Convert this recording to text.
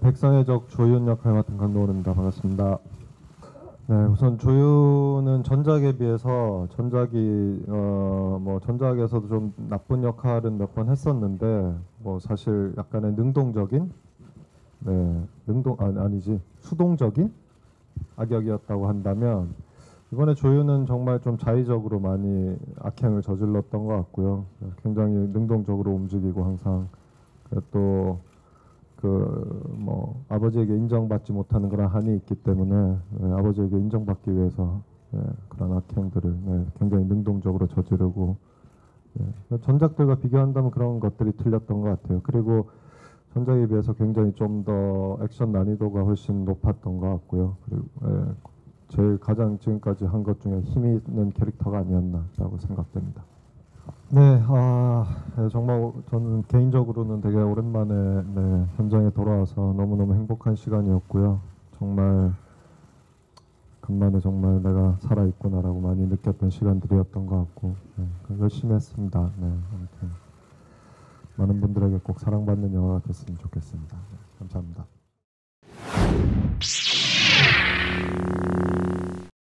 백상의 적 조윤 역할 맡은 강노원입니다. 반갑습니다. 네, 우선 조윤은 전작에 비해서 전작이 어 뭐 전작에서도 좀 나쁜 역할은 몇 번 했었는데 뭐 사실 약간의 능동적인 네 능동 아니, 아니지 수동적인 악역이었다고 한다면 이번에 조윤은 정말 좀 자의적으로 많이 악행을 저질렀던 것 같고요. 굉장히 능동적으로 움직이고 항상 또 그 뭐 아버지에게 인정받지 못하는 그런 한이 있기 때문에 네, 아버지에게 인정받기 위해서 네, 그런 악행들을 네, 굉장히 능동적으로 저지르고 네, 전작들과 비교한다면 그런 것들이 틀렸던 것 같아요. 그리고 전작에 비해서 굉장히 좀 더 액션 난이도가 훨씬 높았던 것 같고요. 그리고 예, 제일 가장 지금까지 한 것 중에 힘이 있는 캐릭터가 아니었나라고 생각됩니다. 네, 아, 네, 정말 저는 개인적으로는 되게 오랜만에 네, 현장에 돌아와서 너무너무 행복한 시간이었고요. 정말 간만에 정말 내가 살아 있구나라고 많이 느꼈던 시간들이었던 것 같고 네, 열심히 했습니다. 네, 아무튼 많은 분들에게 꼭 사랑받는 영화가 됐으면 좋겠습니다. 네, 감사합니다.